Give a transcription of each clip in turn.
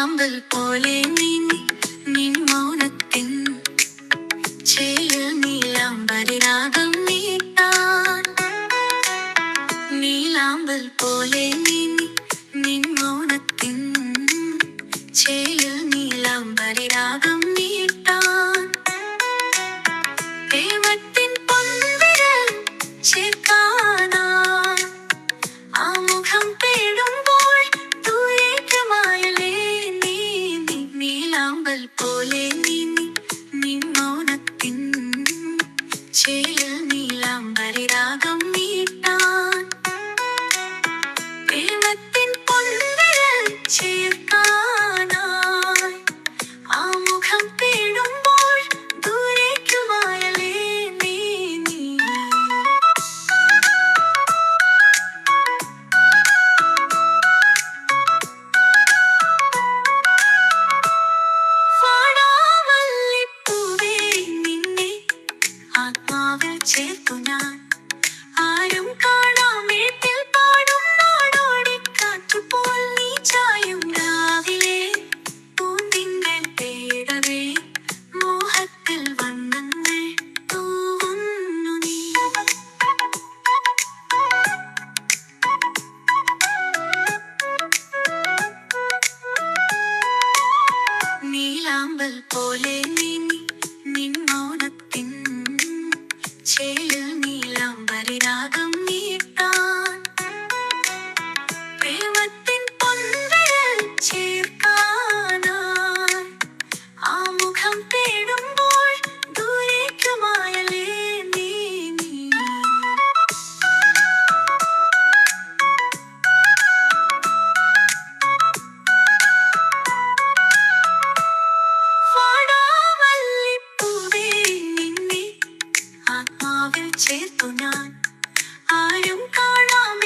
പോലെ നീ നിൻ മൗനത്തിൻ ചേയിൽ നീലാംബരിരാഗം നീട്ടാൻ നീലാമ്പൽ പോലെ നീ നിൻ പോലെ നീ നിൻ മൗനത്തിൻ ചേയിൽ നീലാംബരിരാഗം ചേർത്തു ഞാൻ. ആരും കാണാം വീട്ടിൽ പാടും നാടോടിക്കാറ്റുപോൽ നീ ചായും രാവിലെ. പൂന്തിങ്കൾ തേടവേ മോഹത്തിൽ വന്നങ്ങൾ തൂവുന്നു നീ. നീലാമ്പൽ പോലെ നീ നിൻ മൗനത്തിൻ ചേയിൽ നീലാംബരിരാഗം ചേർത്തു ഞാൻ. ആരും കാണാം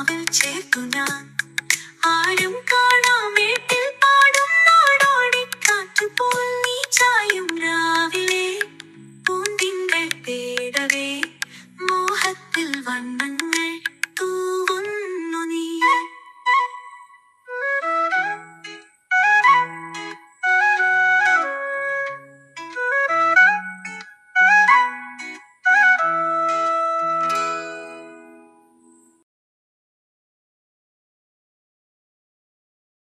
ആരും ചേർത്തു ഞാൻ പാടും നാടോടി പാടും നാടോടിക്കാറ്റുപോൽ